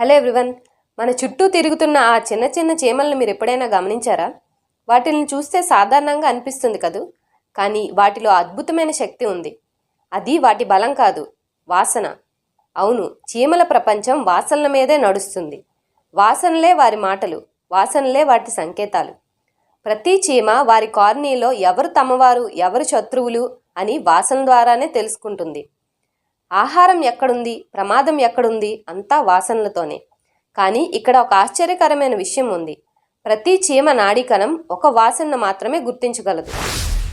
Hello everyone. మన చుట్టూ తిరుగుతున్న ఆ చిన్న చిన్న చీమలను మీరు ఎప్పుడైనా గమనించారా? వాటిని చూస్తే సాధారణంగా అనిపిస్తుంది కదూ? కానీ వాటిలో అద్భుతమైన శక్తి ఉంది. అది వాటి బలం కాదు వాసన. అవును చీమల ప్రపంచం వాసనల మీదే నడుస్తుంది. వాసనలే వారి మాటలు వాసనలే వాటి సంకేతాలు. ప్రతి చీమ వారి కాలనీలో ఎవరు తమవారు ఎవరు శత్రువులు అని వాసన ద్వారానే తెలుసుకుంటుంది. ఆహారం ఎక్కడుంది? ప్రమాదం ఎక్కడుంది? అంతా వాసనలతోనే. కానీ ఇక్కడ ఒక ఆశ్చర్యకరమైన విషయం ఉంది. ప్రతి చీమ నాడీకణం ఒక వాసనను మాత్రమే గుర్తించగలదు.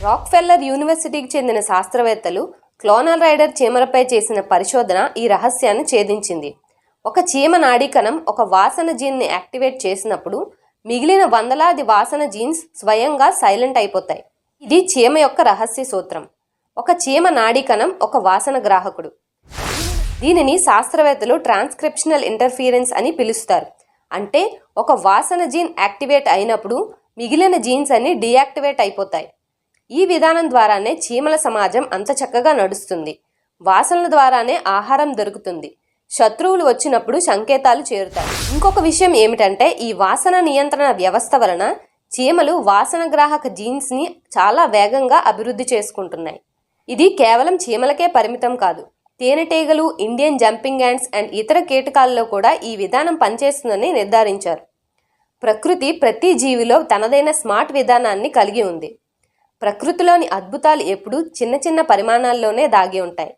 రాక్ఫెల్లర్ యూనివర్సిటీకి చెందిన శాస్త్రవేత్తలు క్లోనల్ రైడర్ చీమలపై చేసిన పరిశోధన ఈ రహస్యాన్ని ఛేదించింది. ఒక చీమ నాడీకణం ఒక వాసన జీన్ని యాక్టివేట్ చేసినప్పుడు మిగిలిన వందలాది వాసన జీన్స్ స్వయంగా సైలెంట్ అయిపోతాయి. ఇది చీమ యొక్క రహస్య సూత్రం. ఒక చీమ నాడీకణం ఒక వాసన గ్రాహకుడు. దీనిని శాస్త్రవేత్తలు ట్రాన్స్క్రిప్షనల్ ఇంటర్ఫీరెన్స్ అని పిలుస్తారు. అంటే ఒక వాసన జీన్ యాక్టివేట్ అయినప్పుడు మిగిలిన జీన్స్ అన్ని డీయాక్టివేట్ అయిపోతాయి. ఈ విధానం ద్వారానే చీమల సమాజం అంత చక్కగా నడుస్తుంది. వాసనల ద్వారానే ఆహారం దొరుకుతుంది. శత్రువులు వచ్చినప్పుడు సంకేతాలు చేరుతాయి. ఇంకొక విషయం ఏమిటంటే ఈ వాసన నియంత్రణ వ్యవస్థ వలన చీమలు వాసన గ్రాహక జీన్స్ని చాలా వేగంగా అభివృద్ధి చేసుకుంటున్నాయి. ఇది కేవలం చీమలకే పరిమితం కాదు. తేనెటీగలు ఇండియన్ జంపింగ్ యాండ్స్ అండ్ ఇతర కీటకాల్లో కూడా ఈ విధానం పనిచేస్తుందని నిర్ధారించారు. ప్రకృతి ప్రతి జీవిలో తనదైన స్మార్ట్ విధానాన్ని కలిగి ఉంది. ప్రకృతిలోని అద్భుతాలు ఎప్పుడూ చిన్న చిన్న పరిమాణాల్లోనే దాగి ఉంటాయి.